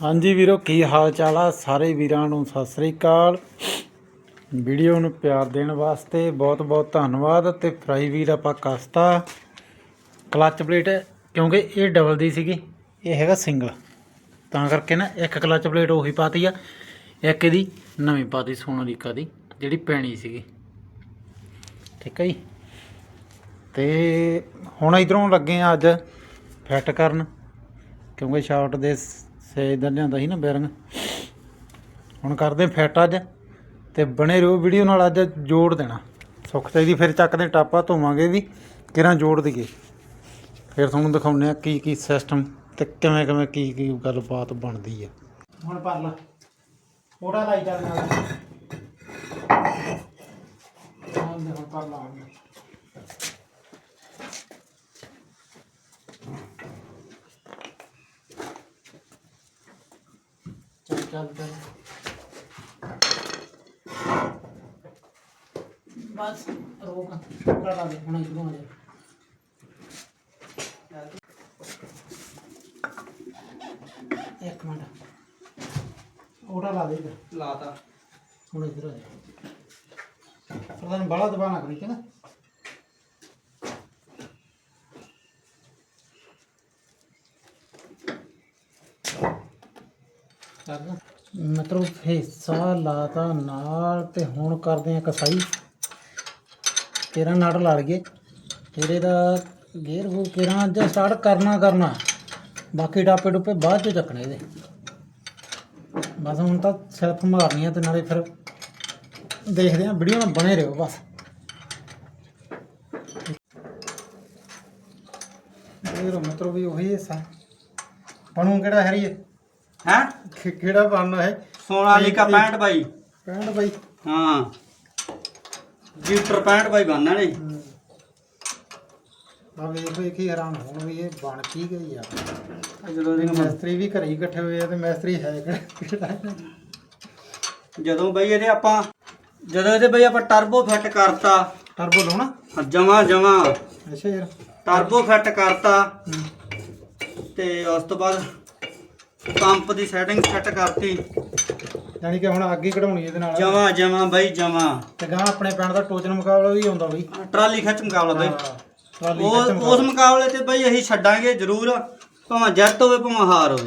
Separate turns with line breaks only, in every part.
ਹਾਂਜੀ ਵੀਰੋ, ਕੀ ਹਾਲ ਚਾਲ ਆ? ਸਾਰੇ ਵੀਰਾਂ ਨੂੰ ਸਤਿ ਸ੍ਰੀ ਅਕਾਲ। ਵੀਡੀਓ ਨੂੰ ਪਿਆਰ ਦੇਣ ਵਾਸਤੇ ਬਹੁਤ ਬਹੁਤ ਧੰਨਵਾਦ ਤੇ ਫਰਾਈ ਵੀਰ ਆਪਾਂ ਕਸਤਾ। ਕਲਚ ਪਲੇਟ, ਕਿਉਂਕਿ ਇਹ ਡਬਲ ਦੀ ਸੀਗੀ, ਇਹ ਹੈਗਾ ਸਿੰਗਲ ਤਾਂ ਕਰਕੇ ਨਾ ਇੱਕ ਕਲੱਚ ਪਲੇਟ ਉਹੀ ਪਾਤੀ ਆ, ਇੱਕ ਇਹਦੀ ਨਵੀਂ ਪਾਤੀ ਸੋਨਾਲੀਕਾ ਦੀ ਜਿਹੜੀ ਪੈਣੀ ਸੀਗੀ। ਠੀਕ ਹੈ ਜੀ? ਤੇ ਹੁਣ ਇਧਰੋਂ ਲੱਗੇ ਆ ਅੱਜ ਫਿੱਟ ਕਰਨ, ਕਿਉਂਕਿ ਸ਼ਾਫਟ ਦੇ ਸੇ ਇਧਰ ਲਿਆਂਦਾ ਸੀ ਨਾ ਬੈਰਿੰਗ। ਹੁਣ ਕਰਦੇ ਫਿੱਟ ਅੱਜ ਤੇ ਬਣੇ ਰਹੋ ਵੀਡੀਓ ਨਾਲ ਅੱਜ ਜੋੜ ਦੇਣਾ। ਸੁੱਖ ਚਾਹੀਦੀ, ਫਿਰ ਚੱਕਦੇ ਟਾਪਾ, ਧੋਵਾਂਗੇ ਵੀ ਕਿਰਾਂ ਜੋੜ ਦਈਏ। ਫਿਰ ਤੁਹਾਨੂੰ ਦਿਖਾਉਂਦੇ ਆ ਕੀ ਕੀ ਸਿਸਟਮ ਤੇ ਕਿਵੇਂ ਕਿਵੇਂ ਕੀ ਕੀ ਗੱਲਬਾਤ ਬਣਦੀ ਆ। ਹੁਣ ਪਰ ਲਾ। ਥੋੜਾ ਲਾਈ ਚੱਲ ਨਾਲ। ਹੁਣ ਦੇ ਪਰ ਲਾ। ਚੱਲ ਚੱਲ ਚੱਲ ਬਸ ਰੋਕ ਥੋੜਾ ਲਾ ਦੇ ਹੁਣ ਇਧਰੋਂ ਆ ਜਾ। ਇੱਕ ਮਿੰਟ। ਉਹਦਾ ਲਾ ਦੇ ਇੱਧਰ।
ਲਾਤਾ।
ਹੁਣ ਇੱਧਰ ਆ ਜਾ। ਪ੍ਰਧਾਨ ਬਾਲਾ ਦਬਾਣਾ ਕਰੀ ਚੰਗਾ ਮਤਲਬ ਫੇਸਾ ਲਾਤਾ ਨਾਲ ਤੇ ਹੁਣ ਕਰਦੇ ਆ ਕਸਾਈ। ਤੇਰਾ ਨਟ ਲੜ ਗਏ ਤੇਰੇ ਦਾ ਗੇਅਰ ਉਹ ਕਿਰਾਂ ਅੱਜ ਸਟਾਰਟ ਕਰਨਾ ਕਰਨਾ। ਬਾਕੀ ਟਾਪੇ ਟੁਪੇ ਬਾਅਦ ਚ ਚੱਕਣੇ ਇਹਦੇ। ਬਸ ਹੁਣ ਤਾਂ ਸੈਲਫ ਮਾਰਨੀ ਆ ਤੇ ਨਾਲੇ ਫਿਰ ਦੇਖਦੇ ਆ ਵੀਡੀਓ ਨਾਲ ਬਣੇ ਰਹੋ ਬਸ। ਇਹ ਮਤਲਬ ਵੀ ਉਹੀ ਹਿੱਸਾ। ਬਣੂ ਕਿਹੜਾ ਹਰੀਏ?
ਹੈ?
ਕਿ- ਕਿਹੜਾ ਬਣਨਾ ਹੈ।
ਸੋਨਾਲੀਕਾ 65 ਬਾਈ।
65 ਬਾਈ।
ਹਾਂ। ਜੀਟਰ 65 ਬਾਈ ਬਣਨਾ ਨੇ।
ਆ ਵੇਖ ਵੇਖ ਹੀ ਹੈਰਾਨ ਹੋਣ ਵੀ ਇਹ ਬਣ ਕੀ ਗਈ ਆ।
ਜਦੋਂ ਦੀ
ਮੈਸਤਰੀ ਵੀ ਘਰੇ ਹੀ ਇਕੱਠੇ ਹੋਏ ਆ ਤੇ ਮੈਸਤਰੀ ਹੈ ਕਿਹੜਾ
ਜਦੋਂ ਬਈ ਇਹਦੇ ਆਪਾਂ ਜਦੋਂ ਇਹਦੇ ਬਈ ਆਪਾਂ ਟਰਬੋ ਫਿੱਟ ਕਰਤਾ।
ਟਰਬੋ ਲਾਉਣਾ?
ਜਮਾ ਜਮਾ।
ਅੱਛਾ ਯਾਰ।
ਟਰਬੋ ਫਿੱਟ ਕਰਤਾ।
ਹੂੰ।
ਤੇ ਉਸ ਤੋਂ ਬਾਅਦ ਪੰਪ ਦੀ ਸੈਟਿੰਗ ਫਿੱਟ ਕਰਤੀ।
ਯਾਨੀ ਕਿ ਹੁਣ ਅੱਗੇ ਕਢਾਉਣੀ ਇਹਦੇ ਨਾਲ।
ਜਮਾ ਜਮਾ ਬਈ ਜਮਾ।
ਤੇ ਗਾਂ ਆਪਣੇ ਪਿੰਡ ਦਾ ਟੋਚਨ ਮੁਕਾਬਲਾ ਵੀ ਆਉਂਦਾ ਬਈ।
ਟਰਾਲੀ ਖਿੱਚ ਮੁਕਾਬਲਾ ਬਈ।
ਹਾਂ, ਟਰਾਲੀ
ਉਸ
ਮੁਕਾਬਲਾ।
ਤੇ ਬਈ ਅਸੀਂ ਛੱਡਾਂਗੇ ਜ਼ਰੂਰ। ਭਾਵੇਂ ਜਿੱਤ ਹੋਵੇ ਭਾਵੇਂ ਹਾਰ ਹੋਵੇ।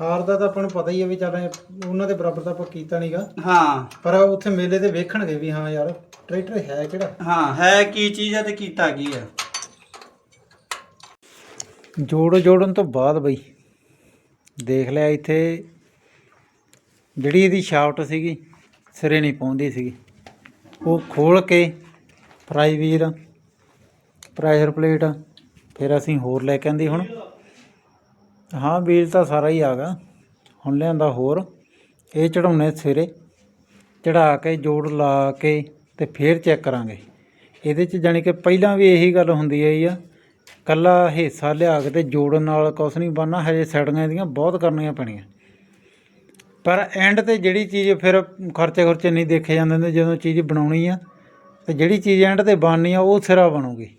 ਹਾਰ ਦਾ ਤਾਂ ਆਪਾਂ ਨੂੰ ਪਤਾ ਹੀ ਆ ਵੀ ਚੱਲ ਉਹਨਾਂ ਦੇ ਬਰਾਬਰ ਤਾਂ ਆਪਾਂ ਕੀਤਾ ਨਹੀਂਗਾ
ਹਾਂ।
ਪਰ ਉੱਥੇ ਮੇਲੇ ਤੇ ਵੇਖਣਗੇ ਵੀ ਹਾਂ ਯਾਰ ਟਰੈਕਟਰ ਹੈ ਕਿਹੜਾ?
ਹਾਂ ਹੈ ਕੀ ਚੀਜ਼ ਹੈ ਤੇ ਕੀਤਾ ਕੀ ਹੈ
ਜੋੜ ਜੋੜਨ ਤੋਂ ਬਾਅਦ ਬਈ। ਦੇਖ ਲਿਆ ਇੱਥੇ, ਜਿਹੜੀ ਇਹਦੀ ਸ਼ਾਫਟ ਸੀਗੀ, ਸਿਰੇ ਨਹੀਂ ਪਹੁੰਚਦੀ ਸੀਗੀ। ਉਹ ਖੋਲ ਕੇ ਫਰਾਈ ਵੀਰ ਪ੍ਰੈਸ਼ਰ ਪਲੇਟ ਫਿਰ ਅਸੀਂ ਹੋਰ ਲੈ ਕੇ ਆਂਦੀ ਹੁਣ। ਹਾਂ, ਵੀਲ ਤਾਂ ਸਾਰਾ ਹੀ ਆ ਗਿਆ। ਹੁਣ ਲਿਆਂਦਾ ਹੋਰ। ਇਹ ਚੜਾਉਣੇ ਸਿਰੇ ਚੜਾ ਕੇ, ਜੋੜ ਲਾ ਕੇ ਤੇ ਫਿਰ ਚੈੱਕ ਕਰਾਂਗੇ। ਇਹਦੇ ਚ ਜਾਣੀ ਕਿ ਪਹਿਲਾਂ ਵੀ ਇਹੀ ਗੱਲ ਹੁੰਦੀ ਆਈ ਆ ਕੱਲਾ ਹਿੱਸਾ ਲਿਆ ਕੇ ਤੇ ਜੋੜਨ ਨਾਲ ਕੁਛ ਨਹੀਂ ਬਣਨਾ, ਹਜੇ ਸੈਟਿੰਗਾਂ ਇਹਦੀਆਂ ਬਹੁਤ ਕਰਨੀਆਂ ਪੈਣੀਆਂ। ਪਰ ਐਂਡ ਤੇ ਜਿਹੜੀ ਚੀਜ਼ ਫਿਰ ਖਰਚੇ ਖਰਚੇ ਨਹੀਂ ਦੇਖੇ ਜਾਂਦੇ ਨੇ ਜਦੋਂ ਚੀਜ਼ ਬਣਾਉਣੀ ਆ, ਤੇ ਜਿਹੜੀ ਚੀਜ਼ ਐਂਡ ਤੇ ਬਣਨੀ ਆ, ਉਹ ਸਿਰਾ ਬਣੂਗੀ।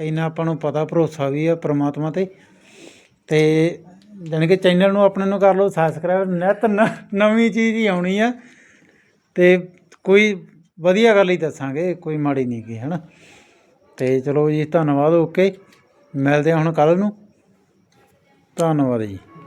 ਇੰਨਾ ਆਪਾਂ ਨੂੰ ਪਤਾ, ਭਰੋਸਾ ਵੀ ਆ ਪ੍ਰਮਾਤਮਾ ਤੇ। ਤੇ ਜਾਣੀ ਕਿ ਚੈਨਲ ਨੂੰ ਆਪਣੇ ਨੂੰ ਕਰ ਲਓ ਸਬਸਕ੍ਰਾਈਬ ਨਿਤ ਨ- ਨਵੀਂ ਚੀਜ਼ ਹੀ ਆਉਣੀ ਆ। ਤੇ ਕੋਈ ਵਧੀਆ ਗੱਲ ਹੀ ਦੱਸਾਂਗੇ, ਕੋਈ ਮਾੜੀ ਨਹੀਂ ਗੀ, ਹੈਨਾ। ਤੇ ਚਲੋ ਜੀ, ਧੰਨਵਾਦ ਓਕੇ ਮਿਲਦੇ ਹਾਂ ਹੁਣ ਕੱਲ ਨੂੰ। ਧੰਨਵਾਦ ਜੀ।